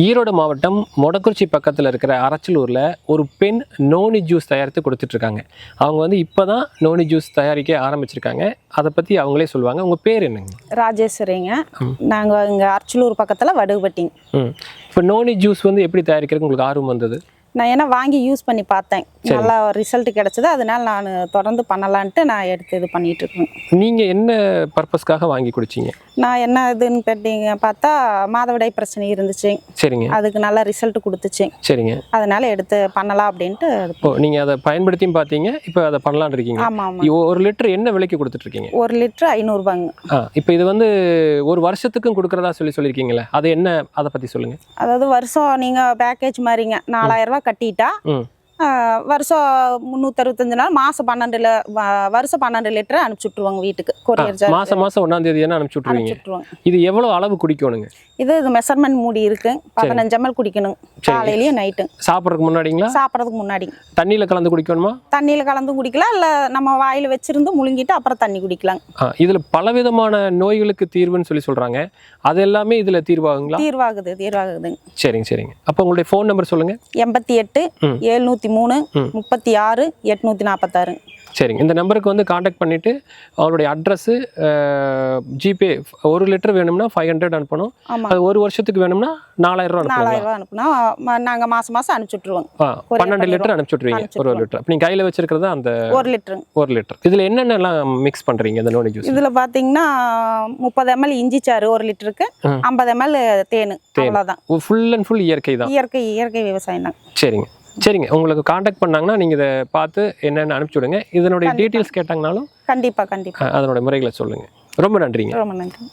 ஈரோடு மாவட்டம் மொடக்குறிச்சி பக்கத்தில் இருக்கிற அரச்சலூரில் ஒரு பெண் நோனி ஜூஸ் தயாரித்து கொடுத்துட்டு இருக்காங்க அவங்க வந்து இப்போ தான் நோனி ஜூஸ் தயாரிக்க ஆரம்பிச்சிருக்காங்க. அதை பற்றி அவங்களே சொல்லுவாங்க. உங்கள் பேர் என்னங்க? ராஜேஸ்வரிங்க. நாங்கள் இங்கே அர்ச்சலூர் பக்கத்தில் வடுகுபட்டிங்க இப்போ நோனி ஜூஸ் வந்து எப்படி தயாரிக்கிறதுக்கு உங்களுக்கு ஆர்வம் வந்தது? நான் ஏன்னா வாங்கி யூஸ் பண்ணி பார்த்தேன். நல்லா ரிசல்ட் கிடைச்சது. அதனால நான் தொடர்ந்து பண்ணலான்ட்டு நான் எடுத்து இது பண்ணிட்டு இருக்கேன். நீங்கள் என்ன பர்பஸ்க்காக வாங்கி குடிச்சீங்க? நான் என்ன இதுன்னு கேட்டீங்க பார்த்தா மாதவிடாய் பிரச்சனை இருந்துச்சு. சரிங்க. அதுக்கு நல்ல ரிசல்ட் கொடுத்துச்சு. சரிங்க. அதனால எடுத்து பண்ணலாம் அப்படின்ட்டு ஓ நீங்கள் அதை பயன்படுத்தியும் பார்த்தீங்க இப்போ அதை பண்ணலான்னு இருக்கீங்க ஆமாம் ஒரு லிட்டர் என்ன விலைக்கு கொடுத்துட்ருக்கீங்க ஒரு லிட்டரு ஐநூறுபாங்க. ஆ இப்போ இது வந்து ஒரு வருஷத்துக்கும் கொடுக்குறதா சொல்லி சொல்லியிருக்கீங்களே அது என்ன அதை பற்றி சொல்லுங்கள் அதாவது வருஷம் நீங்கள் பேக்கேஜ் மாதிரிங்க நாலாயிரம் ரூபாய் கட்டிட்டா வருஷம் முந்நூற்றறுபத்தஞ்சு நாள் மாதம் பன்னெண்டு ல- வ- வருஷம் பன்னெண்டு லிட்டர் அனுப்பிச்சி விட்ருவாங்க வீட்டுக்கு கொரியர் மாதம் மாதம் ஒன்றாம் தேதி என்ன அனுப்பிச்சி விட்ருவீங்க இது எவ்வளோ அளவு குடிக்கணுங்க? இது இது மெஷர்மெண்ட் மூடி இருக்கு. பதினஞ்சு ml குடிக்கணும். காலையிலயும் நைட்டும் சாப்பிட்றதுக்கு முன்னாடிங்களா? சாப்பிட்றதுக்கு முன்னாடி. தண்ணியில் கலந்து குடிக்கணுமா? தண்ணியில் கலந்தும் குடிக்கலாம். இல்லை நம்ம வாயில் வச்சிருந்து முழுங்கிட்டு அப்புறம் தண்ணி குடிக்கலாம். இதில் பலவிதமான நோய்களுக்கு தீர்வுன்னு சொல்லி சொல்கிறாங்க அது எல்லாமே இதில் தீர்வாகுங்களா? தீர்வாகுது தீர்வாகுதுங்க. சரிங்க சரிங்க. அப்போ உங்களுடைய ஃபோன் நம்பர் சொல்லுங்கள் எண்பத்தி எட்டு. எழுநூற்றி மூணு. முப்பத்தி ஆறு எட்நூற்றி நாற்பத்தாறு சரிங்க. இந்த நம்பருக்கு வந்து காண்டாக்ட் பண்ணிவிட்டு அவருடைய அட்ரஸ்ஸு ஜிபே ஒரு லிட்டர் வேணும்னா ஃபைவ் ஹண்ட்ரட் அனுப்பணும். அது ஒரு வருஷத்துக்கு வேணும்னா நாலாயிரம் ரூபா நாலாயிரம் ரூபா அனுப்புனா நாங்கள் மாதம் மாதம் அனுப்பிச்சி விட்ருவோங்க ஆ பன்னெண்டு லிட்டர் அனுப்பிச்சி விட்ருவீங்க ஒரு அனுப்பிச்சு லிட்டர். நீங்கள் கையில் வச்சிருக்கிறது அந்த ஒரு லிட்டருங்க ஒரு லிட்டர். இதில் என்னென்னலாம் மிக்ஸ் பண்ணுறீங்க இந்த நோனி ஜூஸ் இதில் பார்த்தீங்கன்னா முப்பது எம்எல் இஞ்சி சாறு ஒரு லிட்டருக்கு. ஐம்பது எம்எல் தேன் அவ்வளோதான் ஃபுல் அண்ட் ஃபுல் இயற்கை தான். இயற்கை இயற்கை விவசாயம் தான். சரிங்க. சரிங்க. உங்களுக்கு காண்டாக்ட் பண்ணாங்கன்னா நீங்கள் இதை பார்த்து என்னென்னு அனுப்பிச்சி விடுங்க. இதனுடைய டீட்டெயில்ஸ் கேட்டாங்கனாலும் கண்டிப்பாக கண்டிப்பாக அதனுடைய முறைகளை சொல்லுங்கள் ரொம்ப நன்றிங்க. ரொம்ப நன்றி.